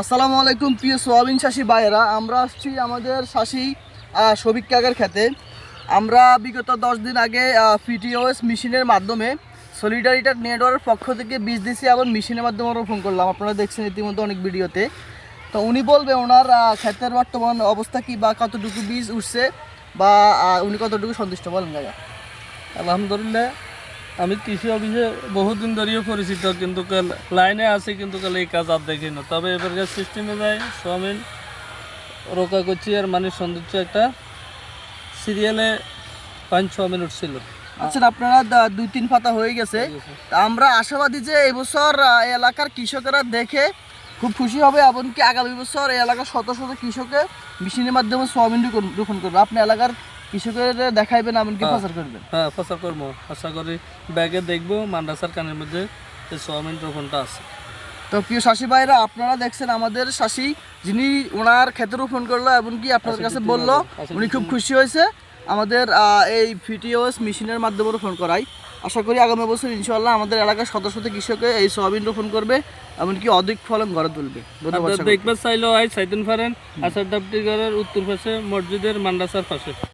আসসালামু আলাইকুম প্রিয় সোয়াবিন চাষি ভাইয়েরা আমরা আসছি আমাদের আহ, শফিক কাকার খেতে। আমরা বিগত দশ দিন আগে পিটিওএস মেশিনের মাধ্যমে সলিডারিটার নেটওয়ার্কের পক্ষ থেকে বীজ দিছি এবং মেশিনের মাধ্যমে আমরা ফোন করলাম। আপনারা দেখছেন ইতিমধ্যে অনেক ভিডিওতে। তো উনি বলবে, ওনার ক্ষেতের বর্তমান অবস্থা কি বা কতটুকু বীজ উঠছে বা উনি কতটুকু সন্তুষ্ট? বলেন কাকা আলহামদুলিল্লাহ, আমি কৃষি অফিসে বহুদিন ধরেও পরিচিত, কিন্তু কাল লাইনে আছি, কিন্তু কাল এই কাজ আর দেখি না। তবে এবারকার সিস্টেমে যায় সোয়াবিন রোকা করছি আর মানে সৌন্দর্য একটা সিরিয়ালে পাঁচ ছ মিনিট ছিল। আচ্ছা আপনারা দুই তিন পাতা হয়ে গেছে। আমরা আশাবাদী যে এবছর এলাকার কৃষকেরা দেখে খুব খুশি হবে এমনকি আগামী বছর এই এলাকার শত শত কৃষকে মেশিনের মাধ্যমে সোয়াবিন রোপণ- করবে। আপনি এলাকার কৃষকের দেখাইবেন এমনকি হ্যাঁ। প্রচার করবেন? হ্যাঁ ফসল করব। আশা করি ব্যাগে দেখব মান্ডাসার কানের মধ্যে সোয়াবিন রোপণটা আছে। তো প্রিয় শাসী ভাইরা আপনারা দেখছেন আমাদের শাসী যিনি ওনার ক্ষেতে ফোন করল এমনকি আপনাদের কাছে বলল। উনি খুব খুশি হয়েছে। আমাদের এই ভিটিওএস মেশিনের মাধ্যমে ফোন করাই। আশা করি আগামী বছর ইনশাল্লাহ আমাদের এলাকার শত শত কৃষকে এই সোয়াবিন রোপণ করবে এমনকি অধিক ফলন ঘরে তুলবে। ধন্যবাদ আপনার। দেখবে চাইলেও আই সাইদিন পারেন আসার ডাবটি ঘরের উত্তর পাশে মসজিদের মান্ডাসার পাশে।